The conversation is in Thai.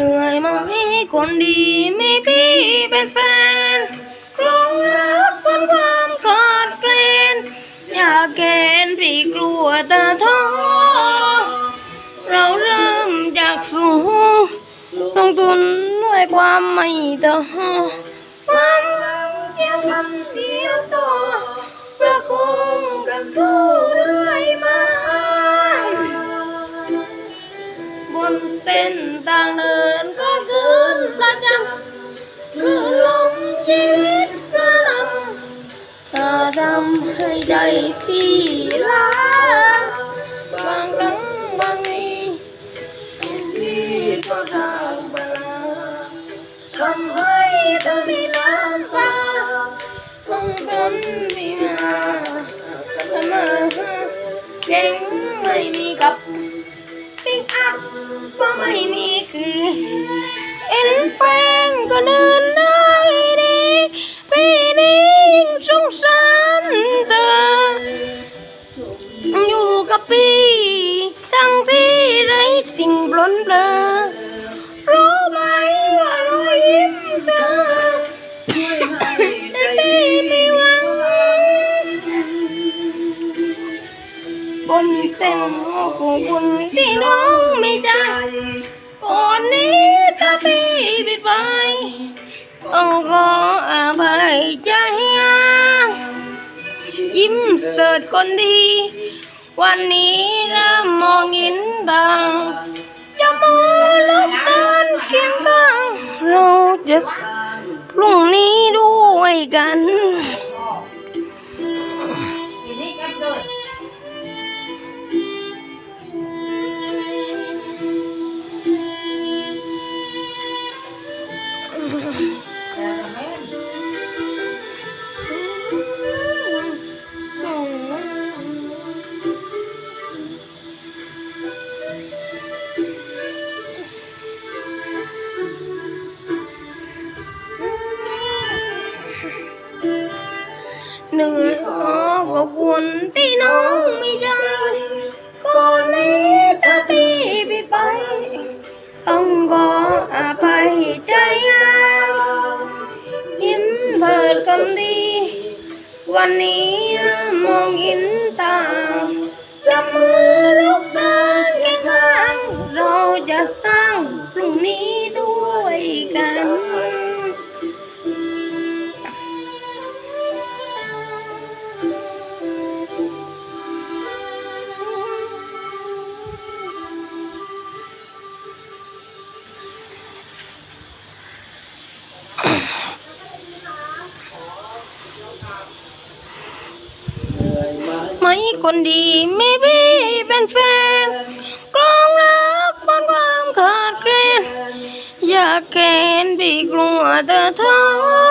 นื่อยไหมคนดีมีพี่เป็นแฟนครองรักบนความขาดเกลนอยากเกณฑ์พี่กลัวตาท้อเราเริ่มจากสูงลงทุนด้วยความไม่ต่อความหวังเดียวทำเดียวต่อประคองกันสู้ เส้นทางเดินก็คืนประจำหรือลมชีวิตกระนำถ้าทำให้ใจพี่ล้าบางครั้งบางทีพี่ก็สร้างปัญหาทำให้เธอมีน้ำตาต้องทนมีมาเสมอเก่งไม่มีกับปิ๊ กอัพก็ไม่มีคือเอ็นแฟนก็เดินได้ดีปีนี้ยิ่งสงสารเธออยู่กับพี่ทั้งที่ไรสิ่งปลนเปลือรู้ไหมว่ารอยยิ้มเธอแต่พี่ไม่หวังบนเส้นของคุณที่น้อง ใจ ก่อนนี้ถ้าพี่ผิดไปต้องขออภัยใจยิ้มเสิร์ชคนดี วันนี้เริ่มมองเห็นบางจะมือลบเดินเคียงข้างเราจะพรุ่งนี้ด้วยกัน หนื่อยหอบกับวนที่น้องไม่ใจก่อนนี้ถ้าพี่พี่ไป ต้องขออภัยใจอายิ้มเถิดคำดี วันนี้เริ่มมองเห็น ไม่คนดีไม่พี่เป็นแฟนกลองรักบนความขาดแคลนอยากแกนพี่กลัวเธอท้อ